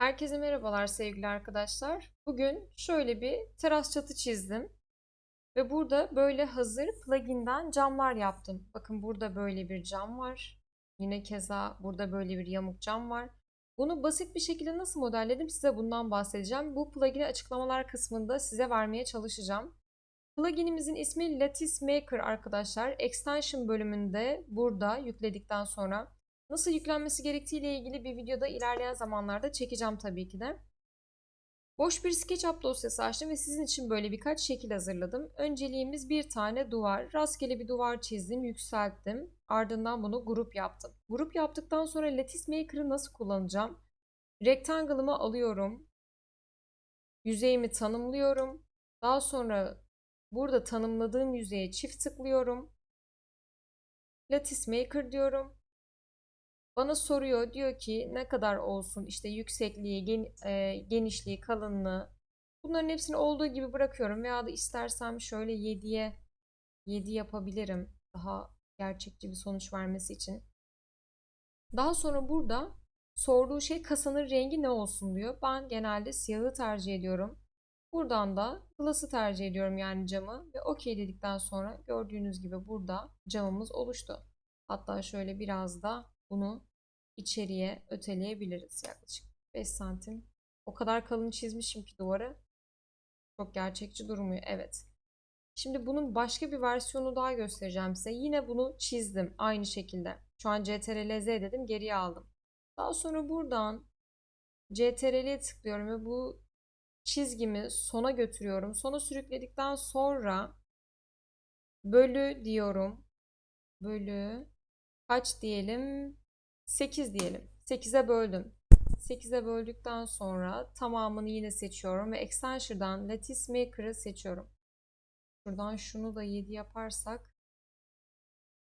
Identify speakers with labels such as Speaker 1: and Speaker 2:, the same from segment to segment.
Speaker 1: Herkese merhabalar sevgili arkadaşlar. Bugün şöyle bir teras çatı çizdim. Ve burada böyle hazır pluginden camlar yaptım. Bakın burada böyle bir cam var. Yine keza burada böyle bir yamuk cam var. Bunu basit bir şekilde nasıl modelledim size bundan bahsedeceğim. Bu plugin'i açıklamalar kısmında size vermeye çalışacağım. Plugin'imizin ismi Lattice Maker arkadaşlar. Extension bölümünde burada yükledikten sonra Nasıl yüklenmesi gerektiği ile ilgili bir videoda ilerleyen zamanlarda çekeceğim tabii ki de. Boş bir SketchUp dosyası açtım ve sizin için böyle birkaç şekil hazırladım. Önceliğimiz bir tane duvar. Rastgele bir duvar çizdim, yükselttim. Ardından bunu grup yaptım. Grup yaptıktan sonra Lattice Maker'ı nasıl kullanacağım? Rectangle'ımı alıyorum. Yüzeyimi tanımlıyorum. Daha sonra burada tanımladığım yüzeye çift tıklıyorum. Lattice Maker diyorum. Bana soruyor diyor ki ne kadar olsun işte yüksekliği, gen, e, genişliği, kalınlığı. Bunların hepsini olduğu gibi bırakıyorum veya da istersem şöyle 7'ye 7 yapabilirim. Daha gerçekçi bir sonuç vermesi için. Daha sonra burada sorduğu şey kasanın rengi ne olsun diyor. Ben genelde siyahı tercih ediyorum. Buradan da glass'ı tercih ediyorum yani camı ve okey dedikten sonra gördüğünüz gibi burada camımız oluştu. Hatta şöyle biraz da bunu içeriye öteleyebiliriz yaklaşık 5 santim. O kadar kalın çizmişim ki duvarı. Çok gerçekçi durmuyor. Evet. Şimdi bunun başka bir versiyonu daha göstereceğim size. Yine bunu çizdim aynı şekilde. Şu an CTRL Z dedim geriye aldım. Daha sonra buradan CTRL'ye tıklıyorum ve bu çizgimi sona götürüyorum. Sona sürükledikten sonra bölü diyorum. Bölü kaç diyelim? 8 diyelim. 8'e böldüm. 8'e böldükten sonra tamamını yine seçiyorum ve Extension'dan Lattice Maker'ı seçiyorum. Şuradan şunu da 7 yaparsak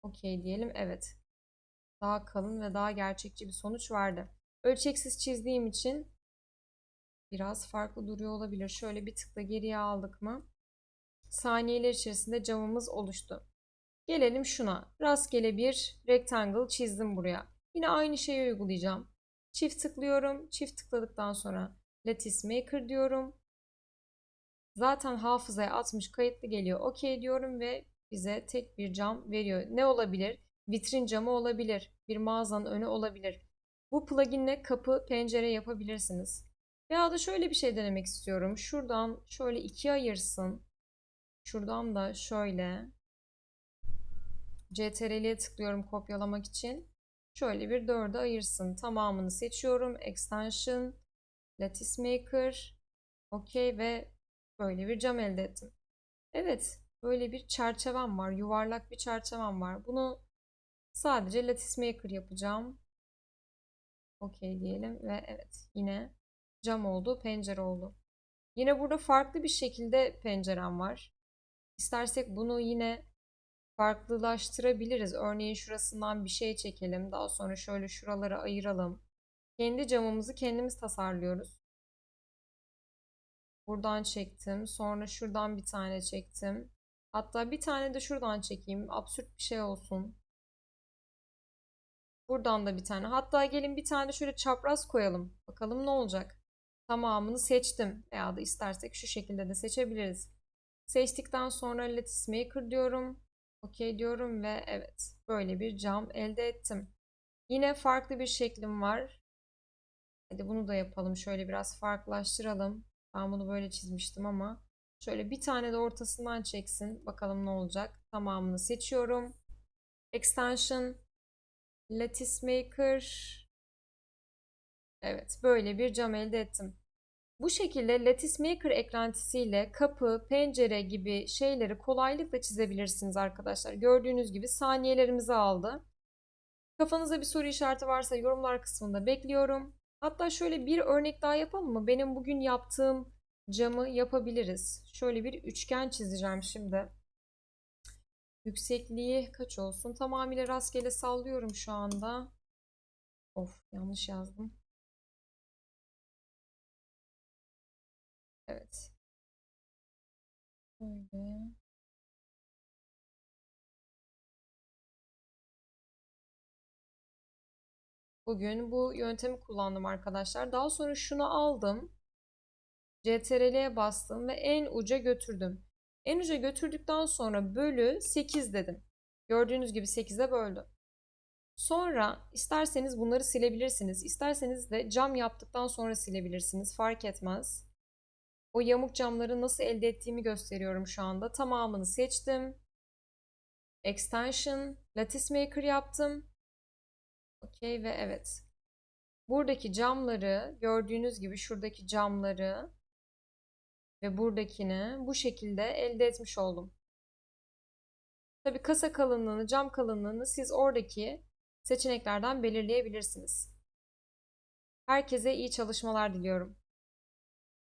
Speaker 1: okey diyelim. Evet. Daha kalın ve daha gerçekçi bir sonuç verdi. Ölçeksiz çizdiğim için biraz farklı duruyor olabilir. Şöyle bir tıkla geriye aldık mı? Saniyeler içerisinde camımız oluştu. Gelelim şuna. Rastgele bir rectangle çizdim buraya. Yine aynı şeyi uygulayacağım. Çift tıklıyorum. Çift tıkladıktan sonra Lattice Maker diyorum. Zaten hafızaya atmış kayıtlı geliyor. OK diyorum ve bize tek bir cam veriyor. Ne olabilir? Vitrin camı olabilir. Bir mağazanın önü olabilir. Bu pluginle kapı, pencere yapabilirsiniz. Veya da şöyle bir şey denemek istiyorum. Şuradan şöyle ikiye ayırsın. Şuradan da şöyle CTRL'ye tıklıyorum kopyalamak için. Şöyle bir dörde ayırsın. Tamamını seçiyorum. Extension, Lattice Maker, OK ve böyle bir cam elde ettim. Evet, böyle bir çerçevem var. Yuvarlak bir çerçevem var. Bunu sadece Lattice Maker yapacağım. OK diyelim ve evet yine cam oldu, pencere oldu. Yine burada farklı bir şekilde pencerem var. İstersek bunu yine farklılaştırabiliriz. Örneğin şurasından bir şey çekelim. Daha sonra şöyle şuraları ayıralım. Kendi camımızı kendimiz tasarlıyoruz. Buradan çektim. Sonra şuradan bir tane çektim. Hatta bir tane de şuradan çekeyim. Absürt bir şey olsun. Buradan da bir tane. Hatta gelin bir tane şöyle çapraz koyalım. Bakalım ne olacak. Tamamını seçtim. Veya da istersek şu şekilde de seçebiliriz. Seçtikten sonra Lattice Maker diyorum. OK diyorum ve evet böyle bir cam elde ettim. Yine farklı bir şeklim var. Hadi bunu da yapalım. Şöyle biraz farklılaştıralım. Ben bunu böyle çizmiştim ama şöyle bir tane de ortasından çeksin. Bakalım ne olacak. Tamamını seçiyorum. Extension Lattice Maker Evet böyle bir cam elde ettim. Bu şekilde Lattice Maker eklentisiyle kapı, pencere gibi şeyleri kolaylıkla çizebilirsiniz arkadaşlar. Gördüğünüz gibi saniyelerimizi aldı. Kafanızda bir soru işareti varsa yorumlar kısmında bekliyorum. Hatta şöyle bir örnek daha yapalım mı? Benim bugün yaptığım camı yapabiliriz. Şöyle bir üçgen çizeceğim şimdi. Yüksekliği kaç olsun? Tamamıyla rastgele sallıyorum şu anda. Of yanlış yazdım. Evet. Böyle. Bugün bu yöntemi kullandım arkadaşlar. Daha sonra şunu aldım. CTRL'ye bastım ve en uca götürdüm. En uca götürdükten sonra bölü 8 dedim. Gördüğünüz gibi 8'e böldüm. Sonra isterseniz bunları silebilirsiniz. İsterseniz de cam yaptıktan sonra silebilirsiniz. Fark etmez. O yamuk camları nasıl elde ettiğimi gösteriyorum şu anda. Tamamını seçtim. Extension, Lattice Maker yaptım. Okey ve evet. Buradaki camları gördüğünüz gibi şuradaki camları ve buradakini bu şekilde elde etmiş oldum. Tabii kasa kalınlığını, cam kalınlığını siz oradaki seçeneklerden belirleyebilirsiniz. Herkese iyi çalışmalar diliyorum.